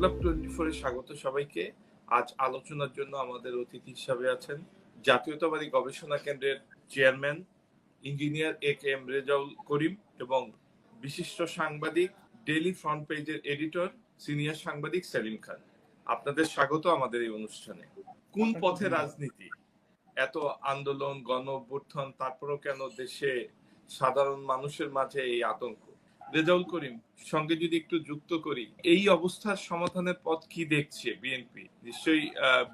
সংলাপ টোয়েন্টি ফোরে স্বাগত সবাইকে। আজ আলোচনার জন্য আমাদের অতিথি হিসাবে আছেন জাতীয়তাবাদী গবেষণা কেন্দ্রের chairman engineer A K M Rezaul Karim এবং বিশিষ্ট সাংবাদিক, ডেইলি ফ্রন্ট পেজের এডিটর, সিনিয়র সাংবাদিক সেলিম খান। আপনাদের স্বাগত আমাদের এই অনুষ্ঠানে। কোন পথে রাজনীতি? এত আন্দোলন গণ অভ্যুত্থান তারপরেও কেন দেশে সাধারণ মানুষের মাঝে এই আতঙ্ক? রেজাউল করিম, সঙ্গে যদি একটু যুক্ত করি, এই অবস্থার সমাধানের পথ কি দেখছে বিএনপি নিশ্চয়ই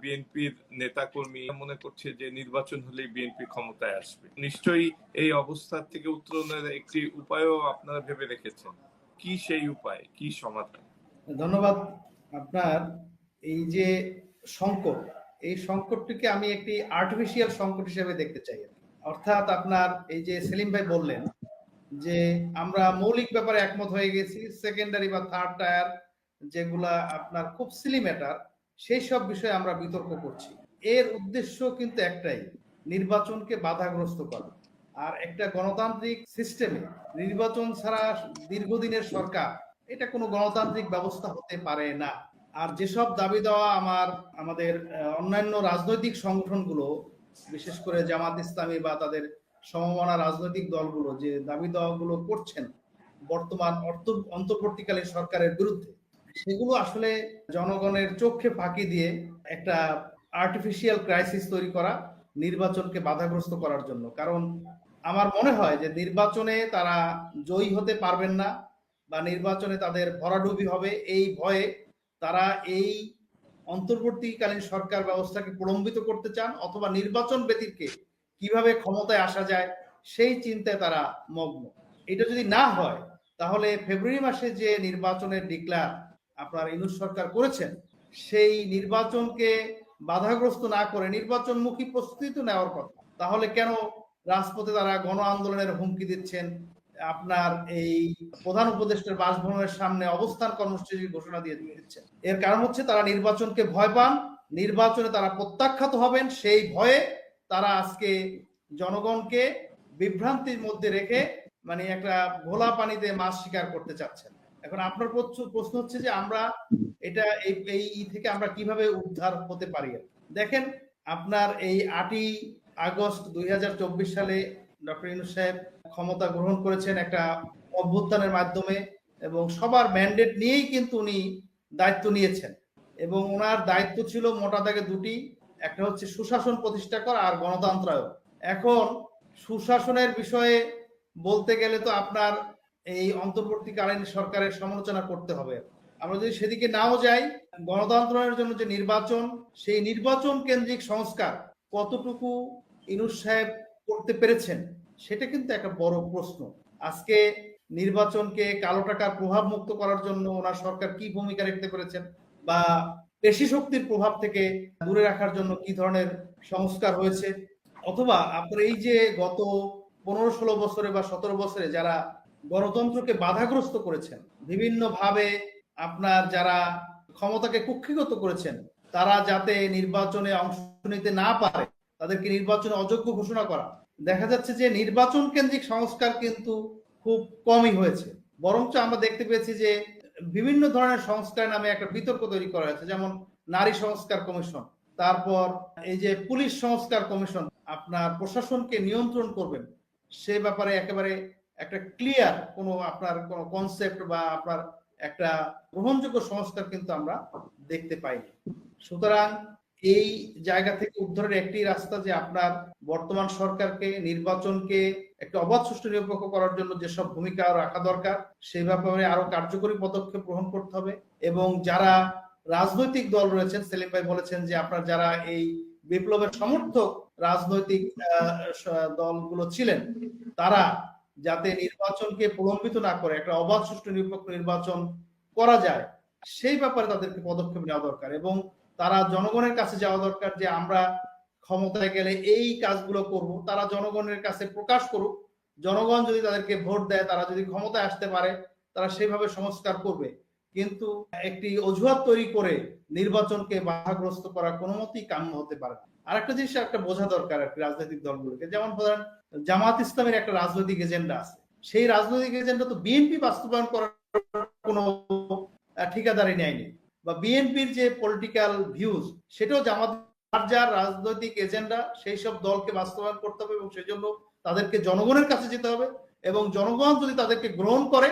বিএনপির নেতাকর্মী মনে করছে যে নির্বাচন হলেই বিএনপি ক্ষমতায় আসবে। নিশ্চয়ই এই অবস্থার থেকে উত্তরণের একটি উপায়ও আপনারা ভেবে রেখেছেন। কি সেই উপায়? কি সমাধান? ধন্যবাদ আপনার এই যে সংকট, এই সংকটটিকে আমি একটি আর্টিফিশিয়াল সংকট হিসেবে দেখতে চাই। অর্থাৎ আপনার এই যে সেলিম ভাই বললেন যে আমরা মৌলিক ব্যাপারে একমত হয়ে গেছি সেকেন্ডারি বা থার্ড টায়ার যেগুলা আপনার খুব সিলি ম্যাটার সেই সব বিষয়ে আমরা বিতর্ক করছি। এর উদ্দেশ্য কিন্তু একটাই, নির্বাচনকে বাধাগ্রস্ত করা। আর একটা গণতান্ত্রিক সিস্টেমে নির্বাচন ছাড়া দীর্ঘদিনের সরকার, এটা কোনো গণতান্ত্রিক ব্যবস্থা হতে পারে না। আর যেসব দাবি দেওয়া আমার, আমাদের অন্যান্য রাজনৈতিক সংগঠনগুলো, বিশেষ করে জামাত ইসলামী বা তাদের সমমনা রাজনৈতিক দলগুলো যে দাবি দেওয়াগুলো করছেন বর্তমান অর্থ অন্তর্বর্তীকালীন সরকারের বিরুদ্ধে, সেগুলো আসলে জনগণের চোখে ফাঁকি দিয়ে একটা আর্টিফিশিয়াল ক্রাইসিস তৈরি করা, নির্বাচনকে বাধাগ্রস্ত করার জন্য। কারণ আমার মনে হয় যে নির্বাচনে তারা জয়ী হতে পারবেন না বা নির্বাচনে তাদের ভরাডুবি হবে এই ভয়ে তারা এই অন্তর্বর্তীকালীন সরকার ব্যবস্থাকে প্রলম্বিত করতে চান অথবা নির্বাচন ব্যতীতকে কীভাবে ক্ষমতায় আসা যায়, সেই চিন্তায় তারা মগ্ন। এটা যদি না হয়, তাহলে ফেব্রুয়ারি মাসে যে নির্বাচনের ডিক্লার আপনার ইনুস সরকার করেছেন, সেই নির্বাচনকে বাধাগ্রস্ত না করে নির্বাচনমুখী প্রস্তুতি তো নেওয়ার কথা। তাহলে কেন রাজপথে তারা গণ আন্দোলনের হুমকি দিচ্ছেন? আপনার এই প্রধান উপদেষ্টার বাসভবনের সামনে অবস্থান কর্মসূচির ঘোষণা দিয়ে দিচ্ছে এর কারণ হচ্ছে তারা নির্বাচনকে ভয় পান, নির্বাচনে তারা প্রত্যাখ্যাত হবেন, সেই ভয়ে তারা আজকে জনগণকে বিভ্রান্তির মধ্যে রেখে মানে একটা ভোলা পানিতে মাছ শিকার করতে চাচ্ছেন। এখন আপনার প্রশ্ন হচ্ছে যে আমরা এটা এই এই থেকে আমরা কীভাবে উদ্ধার হতে পারি? দেখেন আপনার এই আটই আগস্ট দুই হাজার চব্বিশ সালে ডক্টর ইনু সাহেব ক্ষমতা গ্রহণ করেছেন একটা অভ্যুত্থানের মাধ্যমে এবং সবার ম্যান্ডেট নিয়েই কিন্তু উনি দায়িত্ব নিয়েছেন। এবং ওনার দায়িত্ব ছিল মোটা দাগে দুটি একটা হচ্ছে সুশাসন প্রতিষ্ঠা করা আর গণতন্ত্রায়ন। এখন সুশাসনের বিষয়ে বলতে গেলে তো আপনার এই অন্তর্বর্তীকালীন সরকারের সমালোচনা করতে হবে। আমরা যদি সেদিকে নাও যাই, গণতন্ত্রের জন্য যে নির্বাচন, সেই নির্বাচন কেন্দ্রিক সংস্কার কতটুকু ইনুস সাহেব করতে পেরেছেন, সেটা কিন্তু একটা বড় প্রশ্ন। আজকে নির্বাচনকে কালো টাকার প্রভাব মুক্ত করার জন্য ওনার সরকার কি ভূমিকা রাখতে পেরেছেন বা পেশি শক্তির প্রভাব থেকে দূরে রাখার জন্য কি ধরনের সংস্কার হয়েছে? অথবা আপনার এই যে গত পনেরো, ষোলো বছরে বা সতেরো বছরে যারা গণতন্ত্রকে বাধাগ্রস্ত করেছেন বিভিন্ন ভাবে আপনার যারা ক্ষমতাকে কুক্ষিগত করেছেন, তারা যাতে নির্বাচনে অংশ নিতে না পারে, তাদেরকে নির্বাচনে অযোগ্য ঘোষণা করা। দেখা যাচ্ছে যে নির্বাচন কেন্দ্রিক সংস্কার কিন্তু খুব কমই হয়েছে। বরঞ্চ আমরা দেখতে পেয়েছি যে বিভিন্ন ধরনের সংস্কার নামে একটা বিতর্ক তৈরি করা হয়েছে, যেমন নারী সংস্কার কমিশন, তারপর এই যে পুলিশ সংস্কার কমিশন, আপনার প্রশাসনকে নিয়ন্ত্রণ করবেন, সে ব্যাপারে একেবারে একটা ক্লিয়ার কোনো আপনার কোনো কনসেপ্ট বা আপনার একটা গ্রহণযোগ্য সংস্কার কিন্তু আমরা দেখতে পাইনি। সুতরাং এই জায়গা থেকে উদ্ধারের একটি রাস্তা যে আপনার বর্তমান সরকারকে, নির্বাচনকে একটা অবাধ সুষ্ঠু নিরপেক্ষ করার জন্য যেসব ভূমিকা রাখা দরকার, সেই ব্যাপারে আরও কার্যকরী পদক্ষেপ গ্রহণ করতে হবে। এবং যারা রাজনৈতিক দল রয়েছেন, সেলিম ভাই বলেছেন যে আপনার যারা এই বিপ্লবের সমর্থক রাজনৈতিক দলগুলো ছিলেন, তারা যাতে নির্বাচনকে প্রলম্বিত না করে, একটা অবাধ সুষ্ঠু নিরপেক্ষ নির্বাচন করা যায়, সেই ব্যাপারে তাদেরকে পদক্ষেপ নেওয়া দরকার। এবং তারা জনগণের কাছে যাওয়া দরকার যে আমরা ক্ষমতায় গেলে এই কাজগুলো করব। তারা জনগণের কাছে প্রকাশ করুক। জনগণ যদি তাদেরকে ভোট দেয়, তারা যদি ক্ষমতায় আসতে পারে, তারা সেইভাবে সংস্কার করবে। কিন্তু একটি অজুহাত তৈরি করে নির্বাচনকে বাধাগ্রস্ত করা কোনো মতেই কাম্য হতে পারে আর একটা জিনিস একটা বোঝা দরকার আর কি রাজনৈতিক দলগুলোকে। যেমন ধরেন, জামাত ইসলামের একটা রাজনৈতিক এজেন্ডা আছে। সেই রাজনৈতিক এজেন্ডা তো বিএনপি বাস্তবায়ন করার কোনো ঠিকাদারি নেয়নি। বা বিএনপির যে পলিটিক্যাল ভিউজ সেটাও জামাত যার যার রাজনৈতিক এজেন্ডা সেই সব দলকে বাস্তবায়ন করতে হবে এবং সেই জন্য তাদেরকে জনগণের কাছে যেতে হবে এবং জনগণ যদি তাদেরকে গ্রহণ করে,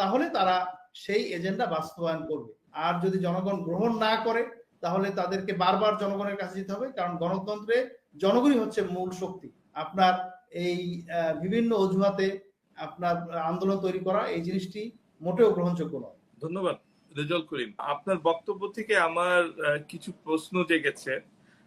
তাহলে তারা সেই এজেন্ডা বাস্তবায়ন করবে। আর যদি জনগণ গ্রহণ না করে, তাহলে তাদেরকে বারবার জনগণের কাছে যেতে হবে, কারণ গণতন্ত্রে জনগণই হচ্ছে মূল শক্তি। আপনার এই বিভিন্ন অজুহাতে আপনার আন্দোলন তৈরি করা, এই জিনিসটি মোটেও গ্রহণযোগ্য নয়। ধন্যবাদ। রেজল করিম, আপনার বক্তব্য থেকে আমার কিছু প্রশ্ন জেগেছে।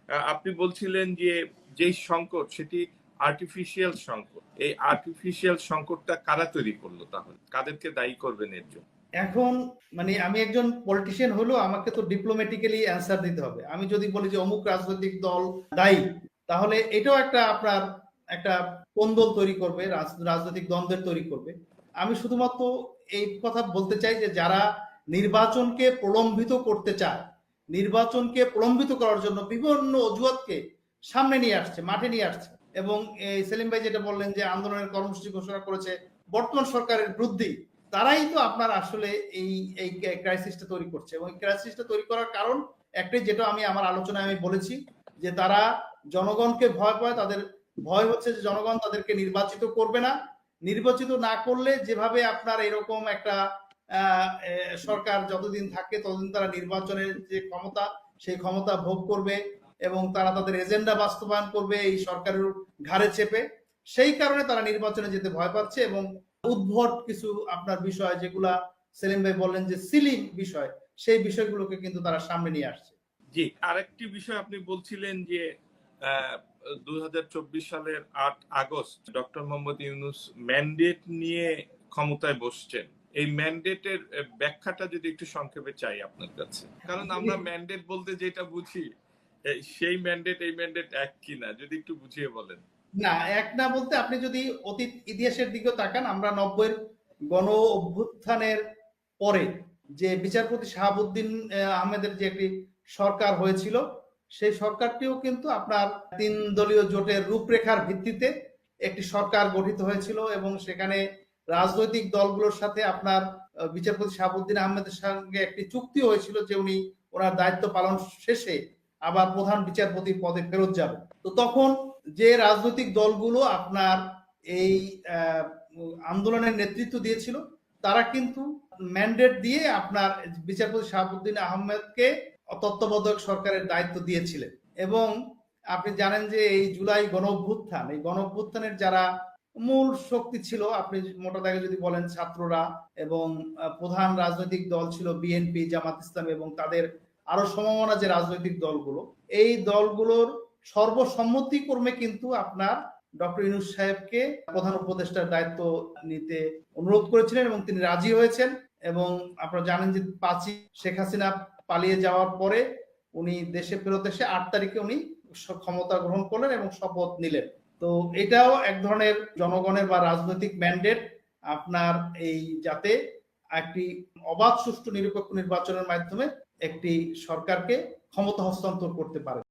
আপনি বলছিলেন যে যেই সংকট, সেটি আর্টিফিশিয়াল সংকট। এই আর্টিফিশিয়াল সংকটটা কারা তৈরি করল তাহলে? কাদেরকে দায়ী করবেন এর জন্য? এখন মানে আমি একজন পলিটিশিয়ান হলেও আমাকে তো ডিপ্লোম্যাটিক্যালি অ্যান্সার দিতে হবে। আমি যদি বলি যে অমুক রাজনৈতিক দল দায়ী, তাহলে এটাও একটা আপনার একটা কোন্দল তৈরি করবে, রাজ- রাজনৈতিক দ্বন্দ্বের তৈরি করবে। আমি শুধুমাত্র এই কথা বলতে চাই যে যারা নির্বাচনকে প্রলম্বিত করতে চায়। নির্বাচনকে প্রলম্বিত করার জন্য বিভিন্ন অজুহাতকে সামনে নিয়ে আসছে, মাঠে নিয়ে আসছে। এবং এই সেলিম ভাই যেটা বললেন যে আন্দোলনের কর্মসূচি ঘোষণা করেছে, বর্তমান সরকারের বিরুদ্ধেই তারাই তো আপনার আসলে এই এই ক্রাইসিসটা তৈরি করছে। এবং এই ক্রাইসিসটা তৈরি করার কারণ একটাই যেটা আমি আমার আলোচনায় আমি বলেছি, যে তারা জনগণকে ভয় পায়, তাদের ভয় হচ্ছে যে জনগণ তাদেরকে নির্বাচিত করবে না। নির্বাচিত না করলে যেভাবে আপনার এরকম একটা সরকার যতদিন থাকে, ততদিন তারা নির্বাচনের যে ক্ষমতা, সেই ক্ষমতা ভোগ করবে এবং তারা তাদের এজেন্ডা বাস্তবায়ন করবে, এই সরকারের ঘাড়ে চেপে। সেই কারণে তারা নির্বাচনে যেতে ভয় পাচ্ছে এবং উদ্ভট কিছু আপনার বিষয় যেগুলা সেলিম ভাই বললেন যে সিলিং বিষয়, সেই বিষয়গুলোকে কিন্তু তারা সামনে নিয়ে আসছে। জি, আরেকটি বিষয় আপনি বলছিলেন যে দু হাজার চব্বিশ সালের আট August doctor Mohammad Yunus mandate নিয়ে ক্ষমতায় বসছেন। এই ম্যান্ডেটের ব্যাখ্যাটা যদি একটু সংক্ষেপে চাই আপনার কাছে। কারণ আমরা ম্যান্ডেট বলতে যেটা বুঝি সেই ম্যান্ডেট এই ম্যান্ডেট এক কিনা যদি একটু বুঝিয়ে বলেন। না এক না বলতে আপনি যদি অতীত ইতিহাসের দিকেও তাকান আমরা নব্বইয়ের গণ অভ্যুত্থানের পরে যে বিচারপতি শাহাবুদ্দিন আহমেদের যে একটি সরকার হয়েছিল সেই সরকারটিও কিন্তু আপনার তিন দলীয় জোটের রূপরেখার ভিত্তিতে একটি সরকার গঠিত হয়েছিল এবং সেখানে রাজনৈতিক দলগুলোর সাথে আপনার বিচারপতি শাহাবুদ্দিন আহমেদের সঙ্গে একটি চুক্তি হয়েছিল যে উনি ওনার দায়িত্ব পালন শেষে আবার প্রধান বিচারপতির পদে ফেরত যাবে তো তখন যে রাজনৈতিক দলগুলো আপনার এই আন্দোলনের নেতৃত্ব দিয়েছিল, তারা কিন্তু ম্যান্ডেট দিয়ে আপনার বিচারপতি শাহাবুদ্দিন আহমেদকে তত্ত্বাবধায়ক সরকারের দায়িত্ব দিয়েছিলেন। এবং আপনি জানেন যে এই জুলাই গণ অভ্যুত্থান এই গণ অভ্যুত্থানের যারা মূল শক্তি ছিল, আপনি মোটা দাগে যদি বলেন ছাত্ররা এবং প্রধান রাজনৈতিক দল ছিল বিএনপি জামাত ইসলাম এবং তাদের আরও সমমনা যে রাজনৈতিক দলগুলো, এই দলগুলোর সর্বসম্মতিক্রমে কিন্তু আপনার ডক্টর ইনুস সাহেবকে প্রধান উপদেষ্টার দায়িত্ব নিতে অনুরোধ করেছিলেন এবং তিনি রাজি হয়েছেন এবং আপনারা জানেন যে পাঁচই শেখ হাসিনা পালিয়ে যাওয়ার পরে উনি দেশে ফেরত এসে আট তারিখে উনি ক্ষমতা গ্রহণ করলেন এবং শপথ নিলেন। তো এটাও এক ধরনের জনগণের বা রাজনৈতিক ম্যান্ডেট আপনার এই যাতে একটি অবাধ, সুষ্ঠু, নিরপেক্ষ নির্বাচনের মাধ্যমে একটি সরকারকে ক্ষমতা হস্তান্তর করতে পারে।